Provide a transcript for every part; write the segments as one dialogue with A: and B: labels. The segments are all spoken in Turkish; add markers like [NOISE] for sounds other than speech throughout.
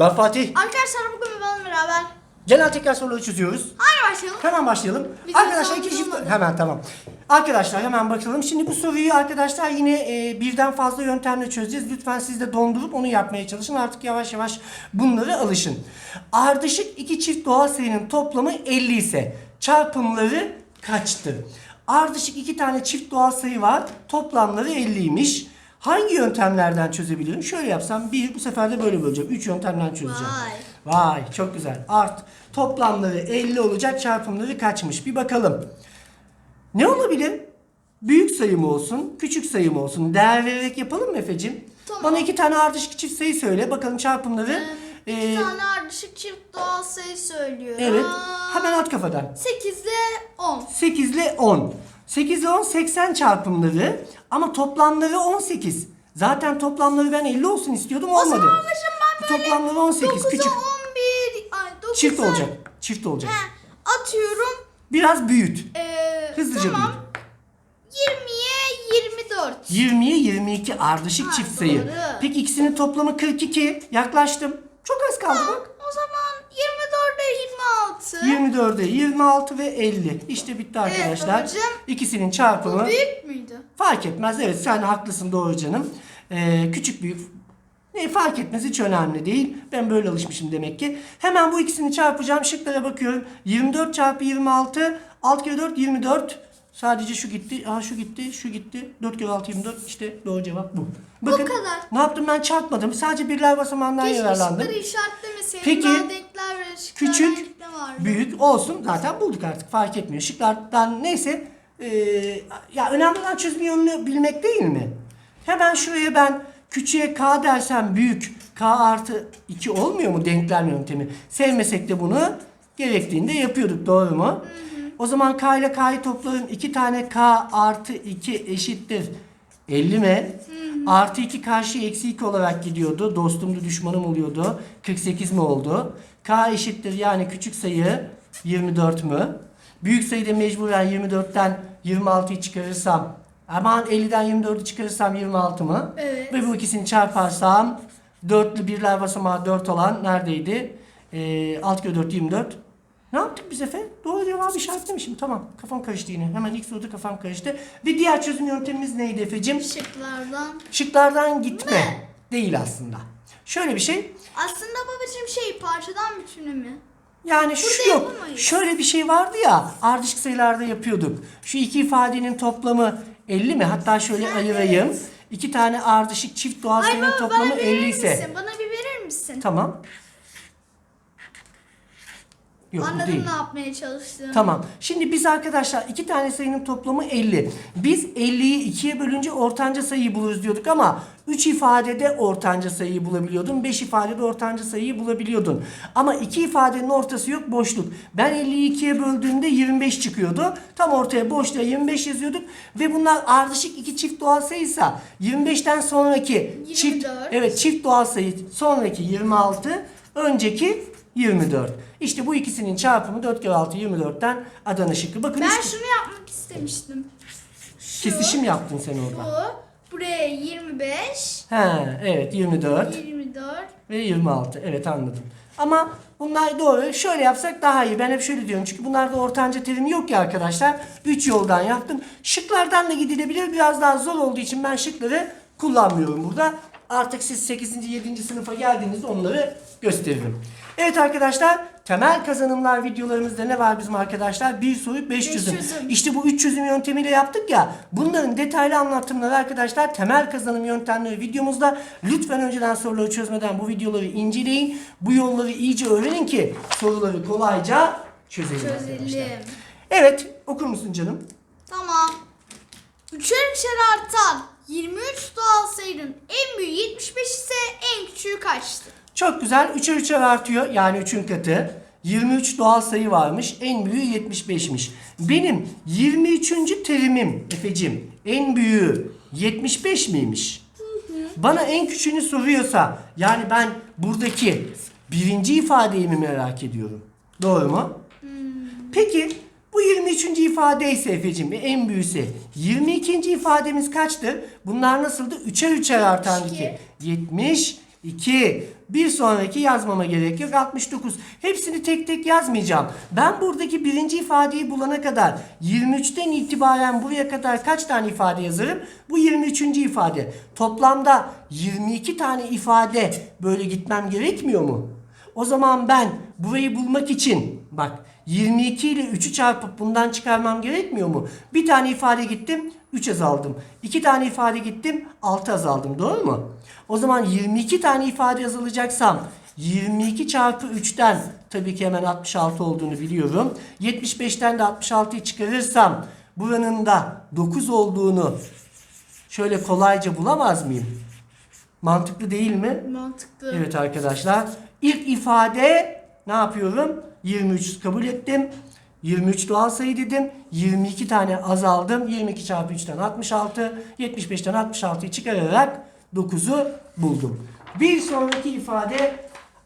A: Ben Fatih.
B: Arkadaşlar bugün benimle beraber
A: Genel tekrar soruları çözüyoruz.
B: hadi başlayalım.
A: Hemen başlayalım.
B: Bizim
A: arkadaşlar
B: sorumuz
A: iki çift...
B: olmadı.
A: Hemen tamam. Arkadaşlar hemen bakalım. Şimdi bu soruyu arkadaşlar yine e, birden fazla yöntemle çözeceğiz. Lütfen siz de dondurup onu yapmaya çalışın. Artık yavaş yavaş bunları alışın. Ardışık iki çift doğal sayının toplamı 50 ise çarpımları kaçtır? Ardışık iki tane çift doğal sayı var. Toplamları 50'ymiş. Hangi yöntemlerden çözebilirim? Şöyle yapsam bir bu sefer de böyle böleceğim. 3 yöntemden çözeceğim.
B: Vay.
A: Vay çok güzel. Art toplamları 50 olacak çarpımları kaçmış? Bir bakalım. Ne olabilir? Büyük sayı mı olsun, küçük sayı mı olsun? Değer vererek yapalım mı Efe'cim?
B: Tamam.
A: Bana iki tane ardışık çift sayı söyle. Bakalım çarpımları.
B: Bir
A: Ee,
B: tane ardışık çift doğal sayı söylüyorum.
A: evet. Hemen at kafadan.
B: 8 ile 10.
A: 8 ile 10. 8 ile 10 80 çarpımları ama toplamları 18. Zaten toplamları ben 50 olsun istiyordum
B: O
A: olmadı.
B: zaman babacığım ben böyle
A: Toplamları 18
B: 9'a
A: küçük.
B: 11 ay 9'a
A: Çift olacak. Çift olacak.
B: He, atıyorum.
A: Biraz büyüt.
B: Ee,
A: Hızlıca
B: tamam.
A: büyüt.
B: 20'ye 24.
A: 20'ye 22 ardışık
B: Ha,
A: çift sayı.
B: doğru.
A: Peki ikisinin toplamı 42. Yaklaştım. Çok az kaldı bak.
B: O zaman 24'e 26.
A: 24'e 26 ve 50. İşte bitti arkadaşlar.
B: babacığım.
A: İkisinin çarpımı
B: Büyük müydü?
A: fark etmez. Evet sen haklısın doğru canım. Ee, küçük büyük ne fark etmez hiç önemli değil. Ben böyle alışmışım demek ki. Hemen bu ikisini çarpacağım. Şıklara bakıyorum. 24 çarpı 26 6 kere 4 24. Sadece şu gitti. Aa şu gitti. Şu gitti. 4 kere 6 24. İşte doğru cevap bu. Bakın
B: kadar.
A: ne yaptım ben çarpmadım. Sadece birler basamağından
B: Keşke
A: yararlandım.
B: şıkları işaretlemeseydin.
A: Peki,
B: Ve şıklar
A: küçük,
B: renkli vardı.
A: Büyük olsun zaten bulduk artık fark etmiyor. Şıklardan neyse ee, ya önemli olan çözüm yolunu bilmek değil mi? Hemen şuraya ben küçüğe k dersem büyük k artı 2 olmuyor mu denklem yöntemi? Sevmesek de bunu gerektiğinde yapıyorduk doğru mu? O zaman k ile k'yı toplarım. 2 tane k artı 2 eşittir 50 mi? Artı 2 karşı eksi 2 olarak gidiyordu. Dostumdu düşmanım oluyordu. 48 mi oldu? K eşittir yani küçük sayı 24 mü? Büyük sayıda mecburen 24'ten 26'yı çıkarırsam aman 50'den 24'ü çıkarırsam 26 mı?
B: Evet.
A: Ve bu ikisini çarparsam dörtlü birler basamağı 4 olan neredeydi? Ee, 6 kere 4 24. Ne yaptık biz Efe? Doğru cevabı işaretlemişim. Tamam. Kafam karıştı yine. Hemen ilk soruda kafam karıştı. Ve diğer çözüm yöntemimiz neydi Efe'cim?
B: Şıklardan.
A: Şıklardan gitme. Değil aslında. Şöyle bir şey.
B: Aslında babacığım şey parçadan bütünü mü?
A: Yani şu
B: Burada
A: yok.
B: yapamayız.
A: Şöyle bir şey vardı ya. Ardışık sayılarda yapıyorduk. Şu iki ifadenin toplamı 50 mi? Hatta şöyle
B: Ha,
A: ayırayım.
B: evet.
A: İki tane ardışık çift doğal
B: Ay
A: sayının toplamı
B: bana
A: 50
B: verir
A: ise.
B: misin? Bana bir verir misin?
A: Tamam. Yok bu
B: Anladım
A: değil.
B: ne yapmaya çalıştığını.
A: Tamam. Şimdi biz arkadaşlar iki tane sayının toplamı 50. Biz 50'yi ikiye bölünce ortanca sayıyı buluruz diyorduk ama 3 ifadede ortanca sayıyı bulabiliyordun. 5 ifadede ortanca sayıyı bulabiliyordun. Ama iki ifadenin ortası yok boşluk. Ben 50'yi ikiye böldüğümde 25 çıkıyordu. Tam ortaya boşluğa 25 yazıyorduk. Ve bunlar ardışık iki çift doğal sayıysa 25'ten sonraki çift
B: 24.
A: evet çift doğal sayı sonraki 26 önceki 24. İşte bu ikisinin çarpımı 4 kere 6 24'ten Adana şıkkı. Bakın
B: Ben
A: üç-
B: şunu yapmak istemiştim. Şu,
A: kesişim yaptın sen orada.
B: Bu. Buraya 25.
A: He evet 24
B: 24.
A: ve 26. Evet anladım. Ama bunlar doğru. Şöyle yapsak daha iyi. Ben hep şöyle diyorum. Çünkü bunlarda ortanca terimi yok ya arkadaşlar. 3 yoldan yaptım. Şıklardan da gidilebilir. Biraz daha zor olduğu için ben şıkları kullanmıyorum burada. Artık siz 8. 7. sınıfa geldiğinizde onları gösteririm. Evet arkadaşlar temel kazanımlar videolarımızda ne var bizim arkadaşlar? Bir soru 5
B: Beş
A: çözüm. İşte bu 3 çözüm yöntemiyle yaptık ya. Bunların detaylı anlatımları arkadaşlar temel kazanım yöntemleri videomuzda. Lütfen önceden soruları çözmeden bu videoları inceleyin. Bu yolları iyice öğrenin ki soruları kolayca çözelim.
B: Çözelim.
A: Evet okur musun canım?
B: Tamam. Üçer üçer artan 23 doğal sayının en büyüğü 75 ise en küçüğü kaçtı?
A: Çok güzel. 3'e 3'e artıyor. Yani 3'ün katı. 23 doğal sayı varmış. En büyüğü 75'miş. Benim 23. terimim Efe'cim en büyüğü 75 miymiş? Bana en küçüğünü soruyorsa yani ben buradaki birinci ifadeyi mi merak ediyorum? Doğru mu? Peki bu 23. ifade ise Efe'cim ve en büyüğüse 22. ifademiz kaçtı? Bunlar nasıldı? 3'er 3'er artan
B: 72.
A: 2. 72 2. Bir sonraki yazmama gerek yok 69. Hepsini tek tek yazmayacağım. Ben buradaki birinci ifadeyi bulana kadar 23'ten itibaren buraya kadar kaç tane ifade yazarım? Bu 23. ifade. Toplamda 22 tane ifade böyle gitmem gerekmiyor mu? O zaman ben burayı bulmak için bak 22 ile 3'ü çarpıp bundan çıkarmam gerekmiyor mu? Bir tane ifade gittim 3 azaldım. 2 tane ifade gittim 6 azaldım. Doğru mu? O zaman 22 tane ifade yazılacaksam 22 çarpı 3'ten tabii ki hemen 66 olduğunu biliyorum. 75'ten de 66'yı çıkarırsam buranın da 9 olduğunu şöyle kolayca bulamaz mıyım? Mantıklı değil mi?
B: Mantıklı.
A: Evet arkadaşlar. İlk ifade ne yapıyorum? 23 kabul ettim. 23 doğal sayı dedim. 22 tane azaldım. 22 çarpı 3'ten 66. 75'ten 66'yı çıkararak 9'u buldum. Bir sonraki ifade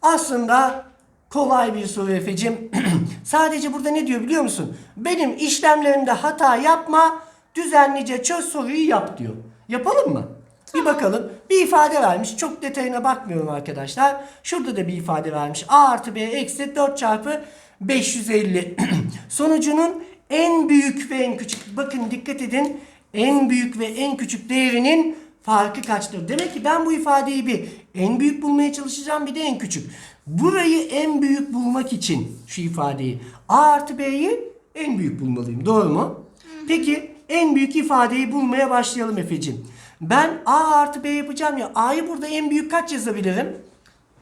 A: aslında kolay bir soru Efe'cim. [CLEARS THROAT] Sadece burada ne diyor biliyor musun? Benim işlemlerimde hata yapma, düzenlice çöz soruyu yap diyor. Yapalım mı? Bir bakalım. Bir ifade vermiş. Çok detayına bakmıyorum arkadaşlar. Şurada da bir ifade vermiş. A artı B eksi 4 çarpı 550. [CLEARS THROAT] Sonucunun en büyük ve en küçük. Bakın dikkat edin. En büyük ve en küçük değerinin farkı kaçtır? Demek ki ben bu ifadeyi bir en büyük bulmaya çalışacağım bir de en küçük. Burayı en büyük bulmak için şu ifadeyi A artı B'yi en büyük bulmalıyım. Doğru mu? Peki en büyük ifadeyi bulmaya başlayalım Efe'cim. Ben A artı B yapacağım ya. A'yı burada en büyük kaç yazabilirim?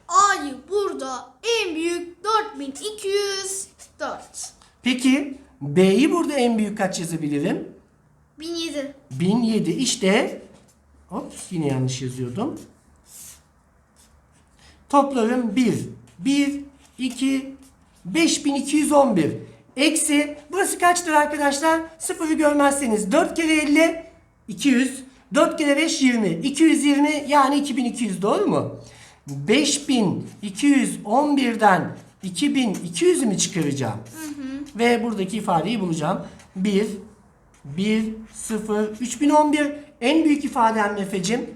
B: A'yı burada en büyük 4204.
A: Peki B'yi burada en büyük kaç yazabilirim?
B: 1007.
A: 1007 işte hop yine yanlış yazıyordum. Toplarım 1. 1, 2, 5211. Eksi burası kaçtır arkadaşlar? Sıfırı görmezseniz 4 kere 50 200. 4 kere 5 20. 220 yani 2200 doğru mu? 5211'den 2200'ü mü çıkaracağım? Ve buradaki ifadeyi bulacağım. 1, 1, 0, 3011 en büyük ifadem Efe'cim.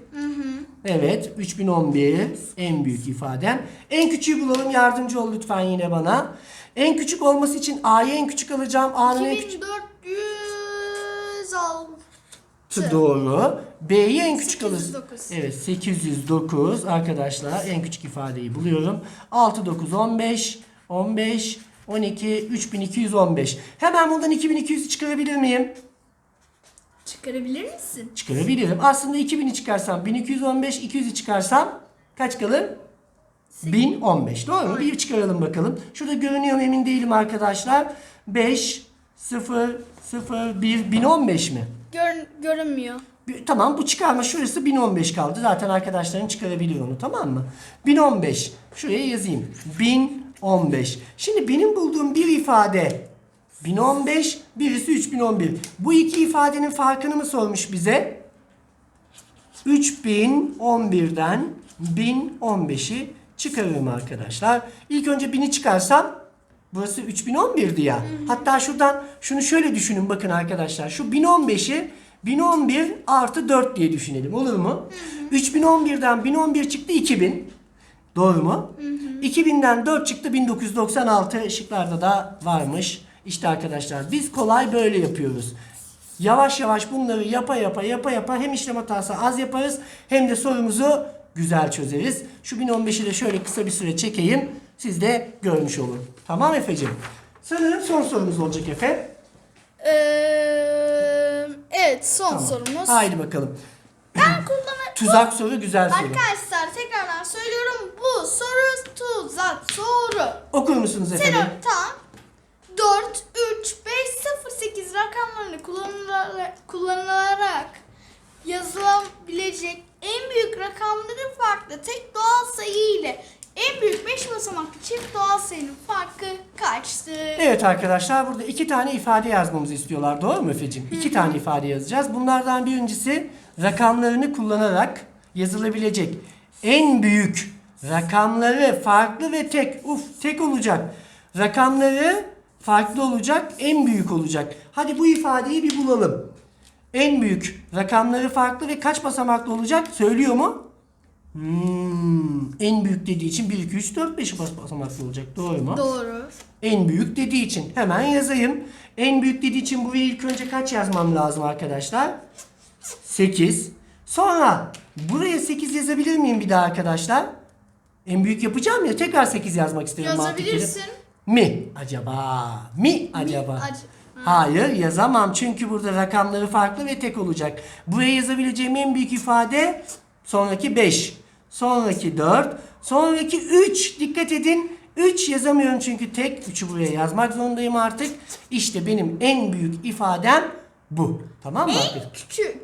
A: Evet 3011 en büyük ifadem. En küçüğü bulalım yardımcı ol lütfen yine bana. En küçük olması için A'yı en küçük alacağım. A'nın en küçük
B: 2406.
A: doğru. B'yi en küçük alırız.
B: 809.
A: Evet 809 arkadaşlar en küçük ifadeyi buluyorum. 6 9 15 15 12 3215. Hemen buradan 2200'ü çıkarabilir miyim?
B: Çıkarabilir misin?
A: Çıkarabilirim. Aslında 2000'i çıkarsam 1215, 200'ü çıkarsam kaç kalır? 1015. Doğru mu? Bir çıkaralım bakalım. Şurada görünüyor mu emin değilim arkadaşlar. 5, 0, 0, 1, 1015 mi?
B: Gör, görünmüyor.
A: Tamam bu çıkarma şurası 1015 kaldı. Zaten arkadaşların çıkarabilir onu tamam mı? 1015. Şuraya yazayım. 1015. Şimdi benim bulduğum bir ifade 1015, birisi 3011. Bu iki ifadenin farkını mı sormuş bize? 3011'den 1015'i çıkarırım arkadaşlar. İlk önce 1000'i çıkarsam burası 3011'di ya. Hatta şuradan şunu şöyle düşünün bakın arkadaşlar. Şu 1015'i 1011 artı 4 diye düşünelim olur mu? 3011'den 1011 çıktı 2000. Doğru mu? 2000'den 4 çıktı 1996 ışıklarda da varmış. İşte arkadaşlar biz kolay böyle yapıyoruz. Yavaş yavaş bunları yapa yapa yapa yapa hem işlem hatası az yaparız hem de sorumuzu güzel çözeriz. Şu 1015'i de şöyle kısa bir süre çekeyim. Siz de görmüş olun. Tamam Efe'cim? Sanırım son sorumuz olacak Efe.
B: Ee, evet son
A: Tamam.
B: sorumuz.
A: Haydi bakalım.
B: Ben kullanı... [CLEARS THROAT]
A: Tuzak soru güzel soru.
B: Arkadaşlar tekrardan söylüyorum bu soru tuzak soru.
A: Okur musunuz efendim?
B: tamam. 4, 3, 5, 0, 8 rakamlarını kullanılarak, kullanılarak yazılabilecek en büyük rakamları farklı tek doğal sayı ile en büyük 5 basamaklı çift doğal sayının farkı kaçtır?
A: Evet arkadaşlar burada iki tane ifade yazmamızı istiyorlar. Doğru mu Efe'cim? İki tane ifade yazacağız. Bunlardan birincisi rakamlarını kullanarak yazılabilecek en büyük rakamları farklı ve tek. Uf tek olacak. Rakamları farklı olacak, en büyük olacak. Hadi bu ifadeyi bir bulalım. En büyük rakamları farklı ve kaç basamaklı olacak? Söylüyor mu? Hmm, en büyük dediği için 1, 2, 3, 4, 5 bas basamaklı olacak. Doğru mu?
B: Doğru.
A: En büyük dediği için hemen yazayım. En büyük dediği için buraya ilk önce kaç yazmam lazım arkadaşlar? 8. Sonra buraya 8 yazabilir miyim bir daha arkadaşlar? En büyük yapacağım ya tekrar 8 yazmak mantıklı.
B: Yazabilirsin.
A: Mi acaba? Mi acaba?
B: ac-
A: Hayır yazamam çünkü burada rakamları farklı ve tek olacak. Buraya yazabileceğim en büyük ifade sonraki 5, sonraki 4, sonraki 3. Dikkat edin 3 yazamıyorum çünkü tek 3'ü buraya yazmak zorundayım artık. İşte benim en büyük ifadem bu. Tamam mı?
B: En küçük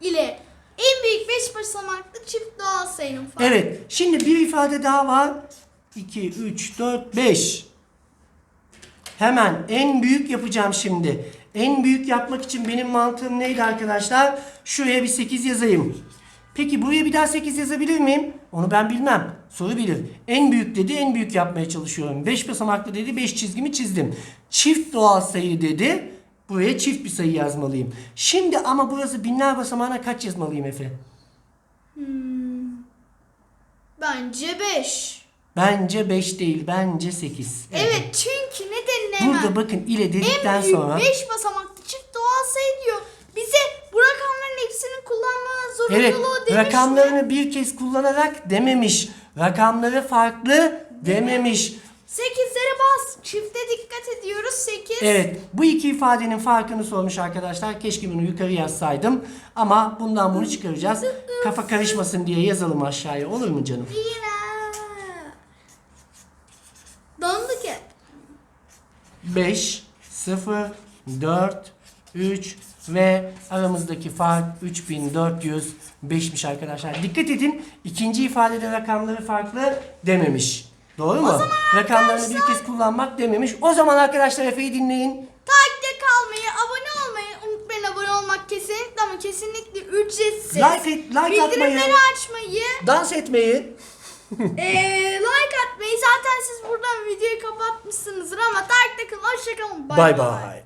B: ile en büyük 5 basamaklı çift doğal sayının farkı.
A: Evet. Şimdi bir ifade daha var. 2, 3, 4, 5. Hemen en büyük yapacağım şimdi. En büyük yapmak için benim mantığım neydi arkadaşlar? Şuraya bir 8 yazayım. Peki buraya bir daha 8 yazabilir miyim? Onu ben bilmem. Soru bilir. En büyük dedi en büyük yapmaya çalışıyorum. 5 basamaklı dedi 5 çizgimi çizdim. Çift doğal sayı dedi. Buraya çift bir sayı yazmalıyım. Şimdi ama burası binler basamağına kaç yazmalıyım Efe?
B: Bence 5.
A: Bence 5 değil, bence 8.
B: Evet. çünkü hemen.
A: Burada bakın ile dedikten
B: en büyük
A: sonra
B: 5 basamaklı çift doğal sayı diyor. Bize bu rakamların hepsini kullanma
A: Evet,
B: demiş
A: rakamlarını
B: mi?
A: bir kez kullanarak dememiş. Rakamları farklı dememiş.
B: 8'lere bas. Çifte dikkat ediyoruz. 8.
A: Evet, bu iki ifadenin farkını sormuş arkadaşlar. Keşke bunu yukarı yazsaydım. Ama bundan bunu çıkaracağız. Kafa karışmasın diye yazalım aşağıya. Olur mu canım?
B: Döndük hep.
A: 5, 0, 4, 3 ve aramızdaki fark 3405'miş arkadaşlar. Dikkat edin ikinci ifadede rakamları farklı dememiş. Doğru mu? Rakamlarını bir kez kullanmak dememiş. O zaman arkadaşlar Efe'yi dinleyin.
B: Takipte kalmayı, abone olmayı unutmayın. Abone olmak kesinlikle ama kesinlikle ücretsiz.
A: Like, et- like atmayı,
B: Bildirimleri açmayı,
A: dans etmeyi.
B: eee, [LAUGHS] like atmayı. Zaten siz buradan videoyu kapatmışsınızdır ama takipte kalın. Hoşçakalın.
A: Bay bay.